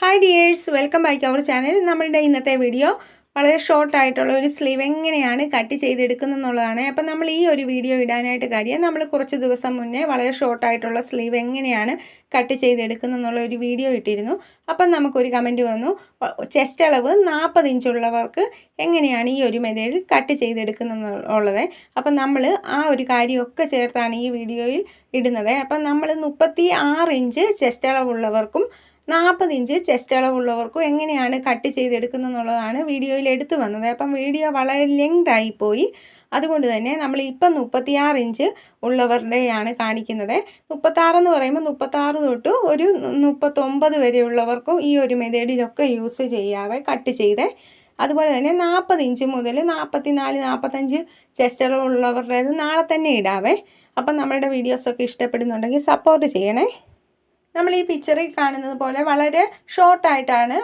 Hi dears welcome back our channel നമ്മളുടെ ഇന്നത്തെ video വളരെ ഷോർട്ടായിട്ടുള്ള ഒരു സ്ലീവ് എങ്ങനെയാണ് കട്ട് ചെയ്തെടുക്കുന്നതെന്നുള്ളതാണ്. അപ്പം നമ്മൾ ഈ ഒരു വീഡിയോ ഇടാനായിട്ട് കാര്യം നമ്മൾ കുറച്ച് ദിവസം മുന്നേ വളരെ ഷോർട്ടായിട്ടുള്ള സ്ലീവ് എങ്ങനെയാണ് കട്ട് ചെയ്തെടുക്കുന്നതെന്നുള്ള ഒരു വീഡിയോ ഇട്ടിരുന്നു. അപ്പം നമുക്കൊരു കമന്റ് വന്നു. ചെസ്റ്റ് അളവ് നാൽപ്പത് ഇഞ്ചുള്ളവർക്ക് എങ്ങനെയാണ് ഈ ഒരു മെതേഡിൽ കട്ട് ചെയ്തെടുക്കുന്നുള്ളത് അപ്പം നമ്മൾ ആ ഒരു കാര്യമൊക്കെ ചേർത്താണ് ഈ വീഡിയോയിൽ ഇടുന്നത്. അപ്പം നമ്മൾ മുപ്പത്തി ഇഞ്ച് ചെസ്റ്റ് അളവുള്ളവർക്കും നാൽപ്പത് ഇഞ്ച് ചെസ്റ്റ് അളവുള്ളവർക്കും എങ്ങനെയാണ് കട്ട് ചെയ്തെടുക്കുന്നതെന്നുള്ളതാണ് വീഡിയോയിൽ എടുത്തു വന്നത്. അപ്പം വീഡിയോ വളരെ ലെങ്ത് ആയിപ്പോയി അതുകൊണ്ട് തന്നെ നമ്മൾ ഇപ്പം മുപ്പത്തിയാറ് ഇഞ്ച് ഉള്ളവരുടെയാണ് കാണിക്കുന്നത്. മുപ്പത്താറെന്ന് പറയുമ്പോൾ മുപ്പത്താറ് തൊട്ട് ഒരു മുപ്പത്തൊമ്പത് വരെയുള്ളവർക്കും ഈ ഒരു മെതേഡിലൊക്കെ യൂസ് ചെയ്യാവേ കട്ട് ചെയ്ത് അതുപോലെ തന്നെ നാൽപ്പത് ഇഞ്ച് മുതൽ നാൽപ്പത്തി നാല് നാൽപ്പത്തഞ്ച് ചെസ്റ്റർ ഉള്ളവരുടേത് നാളെ തന്നെ ഇടാവേ. അപ്പം നമ്മളുടെ വീഡിയോസൊക്കെ ഇഷ്ടപ്പെടുന്നുണ്ടെങ്കിൽ സപ്പോർട്ട് ചെയ്യണേ. നമ്മൾ ഈ പിക്ചറിൽ കാണുന്നത് പോലെ വളരെ ഷോർട്ടായിട്ടാണ്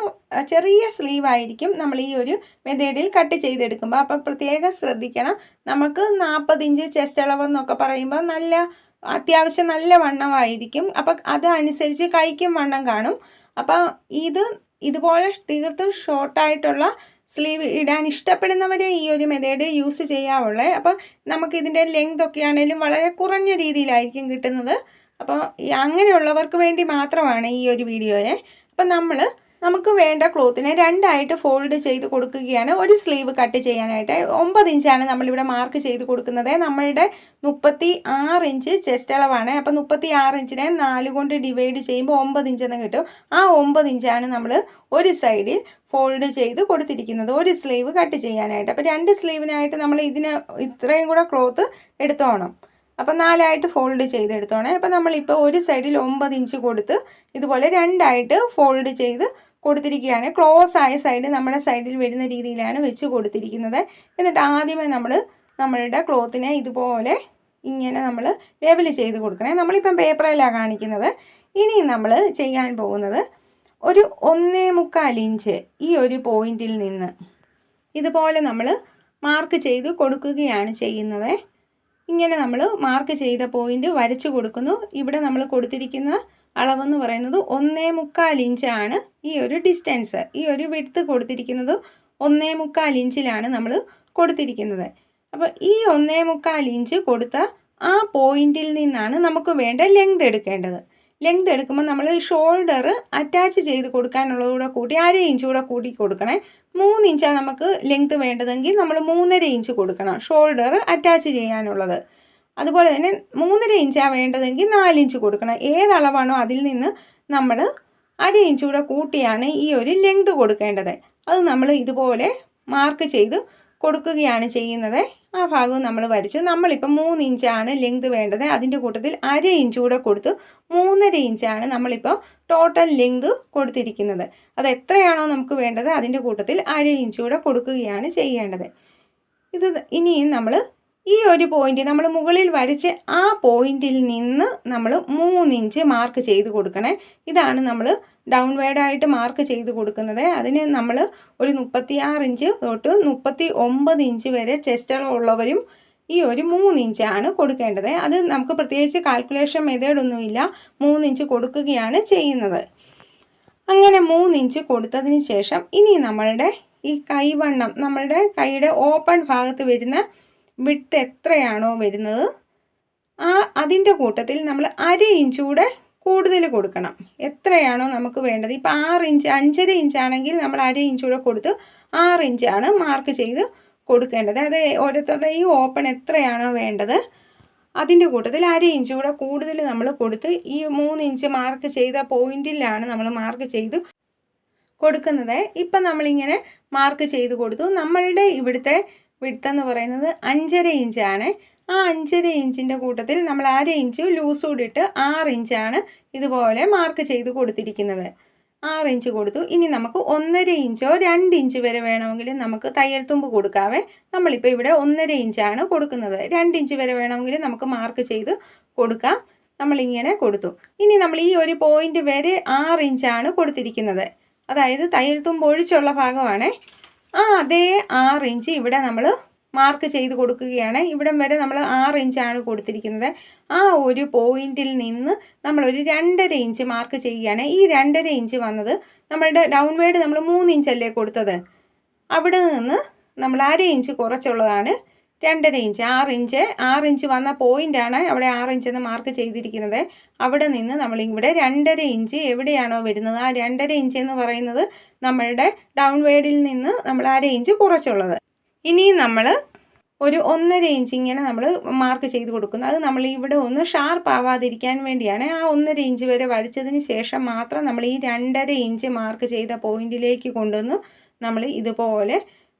ചെറിയ സ്ലീവ് ആയിരിക്കും നമ്മൾ ഈ ഒരു മെതേഡിൽ കട്ട് ചെയ്തെടുക്കുമ്പോൾ അപ്പോൾ പ്രത്യേകം ശ്രദ്ധിക്കണം. നമുക്ക് നാൽപ്പത് ഇഞ്ച് ചെസ്റ്റ് അളവെന്നൊക്കെ പറയുമ്പോൾ നല്ല അത്യാവശ്യം നല്ല വണ്ണമായിരിക്കും. അപ്പം അതനുസരിച്ച് കൈക്കും വണ്ണം കാണും. അപ്പോൾ ഇത് ഇതുപോലെ തീർത്തും ഷോർട്ടായിട്ടുള്ള സ്ലീവ് ഇടാൻ ഇഷ്ടപ്പെടുന്നവരെ ഈ ഒരു മെത്തേഡ് യൂസ് ചെയ്യാവുള്ളേ. അപ്പോൾ നമുക്കിതിന്റെ ലെങ്ത് ഒക്കെ ആണെങ്കിലും വളരെ കുറഞ്ഞ രീതിയിലായിരിക്കും കിട്ടുന്നത്. അപ്പോൾ അങ്ങനെയുള്ളവർക്ക് വേണ്ടി മാത്രമാണ് ഈ ഒരു വീഡിയോയെ. അപ്പം നമ്മൾ നമുക്ക് വേണ്ട ക്ലോത്തിനെ രണ്ടായിട്ട് ഫോൾഡ് ചെയ്ത് കൊടുക്കുകയാണ്. ഒരു സ്ലീവ് കട്ട് ചെയ്യാനായിട്ട് ഒമ്പത് ഇഞ്ചാണ് നമ്മളിവിടെ മാർക്ക് ചെയ്ത് കൊടുക്കുന്നത്. നമ്മളുടെ മുപ്പത്തി ആറ് ഇഞ്ച് ചെസ്റ്റ് അളവാണ്. അപ്പം മുപ്പത്തി ആറ് ഇഞ്ചിനെ നാല് കൊണ്ട് ഡിവൈഡ് ചെയ്യുമ്പോൾ ഒമ്പത് ഇഞ്ചെന്ന് കിട്ടും. ആ ഒമ്പത് ഇഞ്ചാണ് നമ്മൾ ഒരു സൈഡിൽ ഫോൾഡ് ചെയ്ത് കൊടുത്തിരിക്കുന്നത്. ഒരു സ്ലീവ് കട്ട് ചെയ്യാനായിട്ട്. അപ്പോൾ രണ്ട് സ്ലീവിനായിട്ട് നമ്മൾ ഇതിന് ഇത്രയും കൂടെ ക്ലോത്ത് എടുത്തോണം. അപ്പം നാലായിട്ട് ഫോൾഡ് ചെയ്തെടുത്തോണേ. അപ്പം നമ്മളിപ്പോൾ ഒരു സൈഡിൽ ഒമ്പത് ഇഞ്ച് കൊടുത്ത് ഇതുപോലെ രണ്ടായിട്ട് ഫോൾഡ് ചെയ്ത് കൊടുത്തിരിക്കുകയാണ്. ക്ലോസ് ആയ സൈഡ് നമ്മുടെ സൈഡിൽ വരുന്ന രീതിയിലാണ് വെച്ച് കൊടുത്തിരിക്കുന്നത്. എന്നിട്ട് ആദ്യമേ നമ്മൾ നമ്മളുടെ ക്ലോത്തിനെ ഇതുപോലെ ഇങ്ങനെ നമ്മൾ ലേബൽ ചെയ്ത് കൊടുക്കണേ. നമ്മളിപ്പം പേപ്പറിലാണ് കാണിക്കുന്നത്. ഇനി നമ്മൾ ചെയ്യാൻ പോകുന്നത് ഒരു ഒന്നേ മുക്കാൽ ഇഞ്ച് ഈ ഒരു പോയിന്റിൽ നിന്ന് ഇതുപോലെ നമ്മൾ മാർക്ക് ചെയ്ത് കൊടുക്കുകയാണ് ചെയ്യുന്നത്. ഇങ്ങനെ നമ്മൾ മാർക്ക് ചെയ്ത പോയിന്റ് വരച്ചു കൊടുക്കുന്നു. ഇവിടെ നമ്മൾ കൊടുത്തിരിക്കുന്ന അളവെന്ന് പറയുന്നത് ഒന്നേ മുക്കാൽ ഇഞ്ചാണ് ഈ ഒരു ഡിസ്റ്റൻസ് ഈ ഒരു വിടുത്ത് കൊടുത്തിരിക്കുന്നത് ഒന്നേ മുക്കാൽ ഇഞ്ചിലാണ് നമ്മൾ കൊടുത്തിരിക്കുന്നത്. അപ്പോൾ ഈ ഒന്നേ മുക്കാൽ ഇഞ്ച് കൊടുത്ത ആ പോയിന്റിൽ നിന്നാണ് നമുക്ക് വേണ്ട ലെങ്ത് എടുക്കേണ്ടത്. ലെങ്ത് എടുക്കുമ്പോൾ നമ്മൾ ഷോൾഡർ അറ്റാച്ച് ചെയ്ത് കൊടുക്കാനുള്ളതുകൂടെ കൂട്ടി അര ഇഞ്ച് കൂടെ കൂട്ടി കൊടുക്കണേ. മൂന്ന് ഇഞ്ചാണ് നമുക്ക് ലെങ്ത് വേണ്ടതെങ്കിൽ നമ്മൾ മൂന്നര ഇഞ്ച് കൊടുക്കണം ഷോൾഡർ അറ്റാച്ച് ചെയ്യാനുള്ളത്. അതുപോലെ തന്നെ മൂന്നര ഇഞ്ചാണ് വേണ്ടതെങ്കിൽ നാലിഞ്ച് കൊടുക്കണം. ഏതളവാണോ അതിൽ നിന്ന് നമ്മൾ അര ഇഞ്ച് കൂടെ കൂട്ടിയാണ് ഈ ഒരു ലെങ്ത് കൊടുക്കേണ്ടത്. അത് നമ്മൾ ഇതുപോലെ മാർക്ക് ചെയ്ത് കൊടുക്കുകയാണ് ചെയ്യുന്നത്. ആ ഭാഗവും നമ്മൾ വരച്ചു. നമ്മളിപ്പം മൂന്ന് ഇഞ്ചാണ് ലെങ്ത് വേണ്ടത്. അതിന്റെ കൂട്ടത്തിൽ അര ഇഞ്ച് കൂടെ കൊടുത്ത്. മൂന്നര ഇഞ്ചാണ് നമ്മളിപ്പോൾ ടോട്ടൽ ലെങ്ത് കൊടുത്തിരിക്കുന്നത്. അത് എത്രയാണോ നമുക്ക് വേണ്ടത് അതിന്റെ കൂട്ടത്തിൽ അര ഇഞ്ച് കൂടെ കൊടുക്കുകയാണ് ചെയ്യേണ്ടത്. ഇത് ഇനിയും നമ്മൾ ഈ ഒരു പോയിന്റ് നമ്മൾ മുകളിൽ വരച്ച് ആ പോയിന്റിൽ നിന്ന് നമ്മൾ മൂന്നിഞ്ച് മാർക്ക് ചെയ്ത് കൊടുക്കണേ. ഇതാണ് നമ്മൾ ഡൗൺ വേഡായിട്ട് മാർക്ക് ചെയ്ത് കൊടുക്കുന്നത്. അതിന് നമ്മൾ ഒരു മുപ്പത്തി ഇഞ്ച് തൊട്ട് മുപ്പത്തി ഇഞ്ച് വരെ ചെസ്റ്റ് ഉള്ളവരും ഈ ഒരു മൂന്നിഞ്ചാണ് കൊടുക്കേണ്ടത്. അത് നമുക്ക് പ്രത്യേകിച്ച് കാൽക്കുലേഷൻ മെത്തേഡൊന്നുമില്ല മൂന്നിഞ്ച് കൊടുക്കുകയാണ് ചെയ്യുന്നത്. അങ്ങനെ മൂന്നിഞ്ച് കൊടുത്തതിന് ശേഷം ഇനി നമ്മളുടെ ഈ കൈവണ്ണം നമ്മളുടെ കൈയുടെ ഓപ്പൺ ഭാഗത്ത് വരുന്ന വിട്ട് എത്രയാണോ വരുന്നത്? ആ അതിന്റെ കൂട്ടത്തിൽ നമ്മൾ അര ഇഞ്ച് കൂടെ കൂടുതൽ കൊടുക്കണം. എത്രയാണോ നമുക്ക് വേണ്ടത്? ഇപ്പോൾ ആറ് ഇഞ്ച് അഞ്ചര ഇഞ്ചാണെങ്കിൽ നമ്മൾ അര ഇഞ്ച് കൂടെ കൊടുത്ത് ആറ് ഇഞ്ചാണ് മാർക്ക് ചെയ്ത് കൊടുക്കേണ്ടത്. അത് ഓരോരുത്തരുടെ ഈ ഓപ്പൺ എത്രയാണോ വേണ്ടത്? അതിന്റെ കൂട്ടത്തിൽ അര ഇഞ്ച് കൂടെ കൂടുതൽ നമ്മൾ കൊടുത്ത് ഈ മൂന്ന് ഇഞ്ച് മാർക്ക് ചെയ്ത പോയിന്റിലാണ് നമ്മൾ മാർക്ക് ചെയ്ത് കൊടുക്കുന്നത്. ഇപ്പം നമ്മളിങ്ങനെ മാർക്ക് ചെയ്ത് കൊടുത്തു. നമ്മളുടെ ഇവിടുത്തെ വിടുത്തെന്ന് പറയുന്നത് അഞ്ചര ഇഞ്ചാണ്. ആ അഞ്ചര ഇഞ്ചിന്റെ കൂട്ടത്തിൽ നമ്മൾ അര ഇഞ്ച് ലൂസ് കൂടിയിട്ട് ആറ് ഇഞ്ചാണ് ഇതുപോലെ മാർക്ക് ചെയ്ത് കൊടുത്തിരിക്കുന്നത്. ആറ് ഇഞ്ച് കൊടുത്തു. ഇനി നമുക്ക് ഒന്നര ഇഞ്ചോ രണ്ട് ഇഞ്ച് വരെ വേണമെങ്കിൽ നമുക്ക് തയ്യൽ തുമ്പ് കൊടുക്കാവേ. നമ്മളിപ്പോൾ ഇവിടെ ഒന്നര ഇഞ്ചാണ് കൊടുക്കുന്നത്. രണ്ട് ഇഞ്ച് വരെ വേണമെങ്കിൽ നമുക്ക് മാർക്ക് ചെയ്ത് കൊടുക്കാം. നമ്മളിങ്ങനെ കൊടുത്തു. ഇനി നമ്മൾ ഈ ഒരു പോയിന്റ് വരെ ആറ് ഇഞ്ചാണ് കൊടുത്തിരിക്കുന്നത്. അതായത് തയ്യൽ തുമ്പ് ഒഴിച്ചുള്ള ഭാഗമാണ്. ആ അതേ ആറ് ഇഞ്ച് ഇവിടെ നമ്മൾ മാർക്ക് ചെയ്ത് കൊടുക്കുകയാണ്. ഇവിടം വരെ നമ്മൾ ആറ് ഇഞ്ചാണ് കൊടുത്തിരിക്കുന്നത്. ആ ഒരു പോയിന്റിൽ നിന്ന് നമ്മളൊരു രണ്ടര ഇഞ്ച് മാർക്ക് ചെയ്യുകയാണ്. ഈ രണ്ടര ഇഞ്ച് വന്നത് നമ്മളുടെ ഡൗൺ വേഡ് നമ്മൾ മൂന്ന് ഇഞ്ചല്ലേ കൊടുത്തത്? അവിടെ നിന്ന് നമ്മൾ അര ഇഞ്ച് കുറച്ചുള്ളതാണ് രണ്ടര ഇഞ്ച് ആറ് ഇഞ്ച്. ആറ് ഇഞ്ച് വന്ന പോയിന്റാണ് അവിടെ ആറ് ഇഞ്ച് എന്ന് മാർക്ക് ചെയ്തിരിക്കുന്നത്. അവിടെ നിന്ന് നമ്മൾ ഇവിടെ രണ്ടര ഇഞ്ച് എവിടെയാണോ വരുന്നത്? ആ രണ്ടര ഇഞ്ച് എന്ന് പറയുന്നത് നമ്മളുടെ ഡൗൺ വേഡിൽ നിന്ന് നമ്മൾ അര ഇഞ്ച് കുറച്ചുള്ളത്. ഇനിയും നമ്മൾ ഒരു ഒന്നര ഇഞ്ച് ഇങ്ങനെ നമ്മൾ മാർക്ക് ചെയ്ത് കൊടുക്കുന്നു. അത് നമ്മൾ ഇവിടെ ഒന്ന് ഷാർപ്പ് ആവാതിരിക്കാൻ വേണ്ടിയാണ് ആ ഒന്നര ഇഞ്ച് വരെ വരച്ചതിന് ശേഷം മാത്രം നമ്മൾ ഈ രണ്ടര ഇഞ്ച് മാർക്ക് ചെയ്ത പോയിന്റിലേക്ക് കൊണ്ടുവന്ന് നമ്മൾ ഇതുപോലെ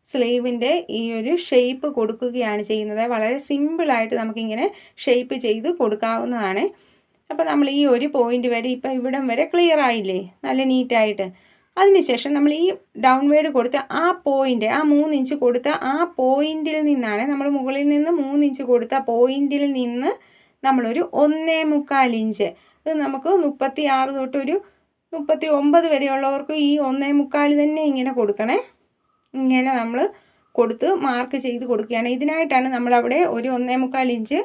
സ്ലീവിന്റെ ഈ ഒരു ഷേപ്പ് കൊടുക്കുകയാണ് ചെയ്യുന്നത്. വളരെ സിമ്പിളായിട്ട് നമുക്കിങ്ങനെ ഷേപ്പ് ചെയ്ത് കൊടുക്കാവുന്നതാണ്. അപ്പോൾ നമ്മൾ ഈ ഒരു പോയിന്റ് വരെ ഇപ്പം ഇവിടം വരെ ക്ലിയർ ആയില്ലേ? നല്ല നീറ്റായിട്ട്. അതിനുശേഷം നമ്മൾ ഈ ഡൗൺ വേഡ് കൊടുത്ത ആ പോയിന്റ് ആ മൂന്ന് ഇഞ്ച് കൊടുത്ത ആ പോയിന്റിൽ നിന്നാണ് നമ്മൾ മുകളിൽ നിന്ന് മൂന്ന് ഇഞ്ച് കൊടുത്ത പോയിന്റിൽ നിന്ന് നമ്മളൊരു ഒന്നേ മുക്കാൽ ഇഞ്ച്. ഇത് നമുക്ക് മുപ്പത്തി ആറ് ഒരു മുപ്പത്തി ഒമ്പത് വരെയുള്ളവർക്ക് ഈ ഒന്നേ മുക്കാൽ തന്നെ ഇങ്ങനെ കൊടുക്കണേ. ഇങ്ങനെ നമ്മൾ കൊടുത്ത് മാർക്ക് ചെയ്ത് കൊടുക്കുകയാണ്. ഇതിനായിട്ടാണ് നമ്മളവിടെ ഒരു ഒന്നേ മുക്കാൽ ഇഞ്ച്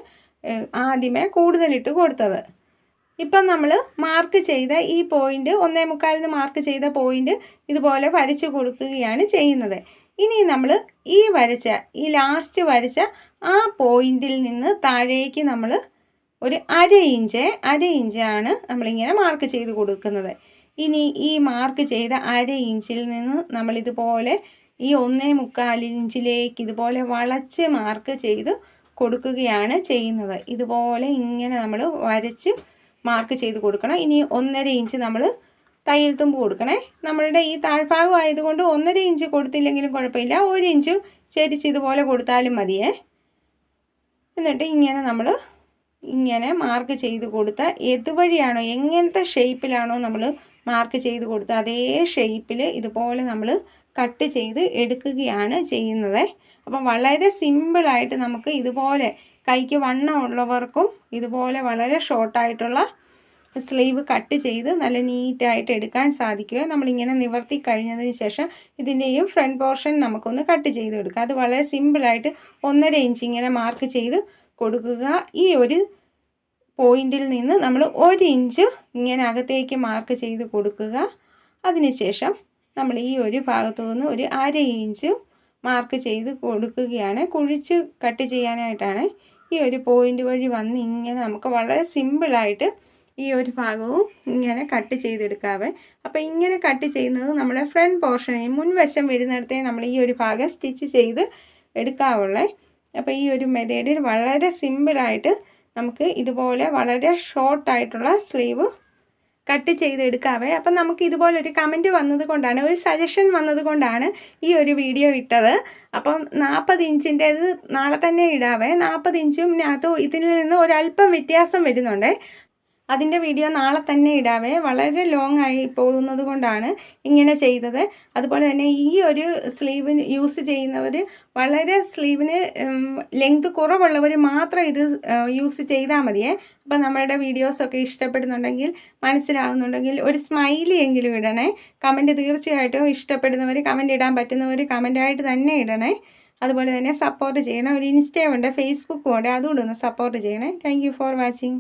ആദ്യമേ കൂടുതലിട്ട് കൊടുത്തത്. ഇപ്പം നമ്മൾ മാർക്ക് ചെയ്ത ഈ പോയിന്റ് ഒന്നേ മുക്കാലിന് മാർക്ക് ചെയ്ത പോയിന്റ് ഇതുപോലെ വരച്ച് കൊടുക്കുകയാണ് ചെയ്യുന്നത്. ഇനി നമ്മൾ ഈ വരച്ച ഈ ലാസ്റ്റ് വരച്ച ആ പോയിന്റിൽ നിന്ന് താഴേക്ക് നമ്മൾ ഒരു അര ഇഞ്ച് അര ഇഞ്ചാണ് നമ്മളിങ്ങനെ മാർക്ക് ചെയ്ത് കൊടുക്കുന്നത്. ഇനി ഈ മാർക്ക് ചെയ്ത അര ഇഞ്ചിൽ നിന്ന് നമ്മളിതുപോലെ ഈ ഒന്നേ മുക്കാൽ ഇഞ്ചിലേക്ക് ഇതുപോലെ വളച്ച് മാർക്ക് ചെയ്ത് കൊടുക്കുകയാണ് ചെയ്യുന്നത്. ഇതുപോലെ ഇങ്ങനെ നമ്മൾ വരച്ച് മാർക്ക് ചെയ്ത് കൊടുക്കണം. ഇനി ഒന്നര ഇഞ്ച് നമ്മൾ തയ്യൽ തുമ്പ് കൊടുക്കണേ. നമ്മളുടെ ഈ താഴ്ഭാഗം ആയതുകൊണ്ട് ഒന്നര ഇഞ്ച് കൊടുത്തില്ലെങ്കിലും കുഴപ്പമില്ല. ഒരു ഇഞ്ച് ചരിച്ച് ഇതുപോലെ കൊടുത്താലും മതിയേ. എന്നിട്ട് ഇങ്ങനെ നമ്മൾ ഇങ്ങനെ മാർക്ക് ചെയ്ത് കൊടുത്ത ഏതുവഴിയാണോ എങ്ങനത്തെ ഷേപ്പിലാണോ നമ്മൾ മാർക്ക് ചെയ്ത് കൊടുത്ത അതേ ഷേപ്പിൽ ഇതുപോലെ നമ്മൾ കട്ട് ചെയ്ത് എടുക്കുകയാണ് ചെയ്യുന്നത്. അപ്പം വളരെ സിമ്പിളായിട്ട് നമുക്ക് ഇതുപോലെ കൈക്ക് വണ്ണമുള്ളവർക്കും ഇതുപോലെ വളരെ ഷോർട്ടായിട്ടുള്ള സ്ലീവ് കട്ട് ചെയ്ത് നല്ല നീറ്റായിട്ട് എടുക്കാൻ സാധിക്കുക. നമ്മളിങ്ങനെ നിവർത്തി കഴിഞ്ഞതിന് ശേഷം ഇതിന്റെയും ഫ്രണ്ട് പോർഷൻ നമുക്കൊന്ന് കട്ട് ചെയ്ത് കൊടുക്കുക അത് വളരെ സിമ്പിളായിട്ട് ഒന്നര ഇഞ്ച് ഇങ്ങനെ മാർക്ക് ചെയ്ത് കൊടുക്കുക. ഈ ഒരു പോയിന്റിൽ നിന്ന് നമ്മൾ ഒരു ഇഞ്ച് ഇങ്ങനെ അകത്തേക്ക് മാർക്ക് ചെയ്ത് കൊടുക്കുക. അതിനുശേഷം നമ്മൾ ഈ ഒരു ഭാഗത്തു നിന്ന് ഒരു അര ഇഞ്ച് മാർക്ക് ചെയ്ത് കൊടുക്കുകയാണ്. കുഴിച്ച് കട്ട് ചെയ്യാനായിട്ടാണ് ഈ ഒരു പോയിന്റ് വഴി വന്ന് ഇങ്ങനെ നമുക്ക് വളരെ സിമ്പിളായിട്ട് ഈ ഒരു ഭാഗവും ഇങ്ങനെ കട്ട് ചെയ്തെടുക്കാവേ. അപ്പോൾ ഇങ്ങനെ കട്ട് ചെയ്യുന്നത് നമ്മുടെ ഫ്രണ്ട് പോർഷനിൽ മുൻവശം വരുന്നിടത്തെ നമ്മൾ ഈ ഒരു ഭാഗം സ്റ്റിച്ച് ചെയ്ത് എടുക്കാവുള്ളേ. അപ്പോൾ ഈ ഒരു മെതേഡിൽ വളരെ സിമ്പിളായിട്ട് നമുക്ക് ഇതുപോലെ വളരെ ഷോർട്ടായിട്ടുള്ള സ്ലീവ് കട്ട് ചെയ്തെടുക്കാവേ. അപ്പം നമുക്ക് ഇതുപോലൊരു കമന്റ് വന്നത് കൊണ്ടാണ് ഒരു സജഷൻ വന്നതുകൊണ്ടാണ് ഈ ഒരു വീഡിയോ ഇട്ടത്. അപ്പം നാൽപ്പത് ഇഞ്ചിന്റേത് നാളെ തന്നെ ഇടാവേ. നാൽപ്പത് ഇഞ്ചും ഇതിൽ നിന്ന് ഒരല്പം വ്യത്യാസം വരുന്നുണ്ട്. അതിന്റെ വീഡിയോ നാളെ തന്നെ ഇടാവേ. വളരെ ലോങ് ആയി പോകുന്നത് കൊണ്ടാണ് ഇങ്ങനെ ചെയ്തത്. അതുപോലെ തന്നെ ഈ ഒരു സ്ലീവിന് യൂസ് ചെയ്യുന്നവർ വളരെ സ്ലീവിന് ലെങ്ത് കുറവുള്ളവർ മാത്രം ഇത് യൂസ് ചെയ്താൽ മതിയേ. അപ്പോൾ നമ്മളുടെ വീഡിയോസൊക്കെ ഇഷ്ടപ്പെടുന്നുണ്ടെങ്കിൽ മനസ്സിലാവുന്നുണ്ടെങ്കിൽ ഒരു സ്മൈലി എങ്കിലും ഇടണേ. കമന്റ് തീർച്ചയായിട്ടും ഇഷ്ടപ്പെടുന്നവർ കമന്റ് ഇടാൻ പറ്റുന്നവർ കമന്റായിട്ട് തന്നെ ഇടണേ. അതുപോലെ തന്നെ സപ്പോർട്ട് ചെയ്യണം. ഒരു ഇൻസ്റ്റയുണ്ട് ഫേസ്ബുക്കും ഉണ്ട്. അതുകൊണ്ട് ഒന്ന് സപ്പോർട്ട് ചെയ്യണേ. Thank for watching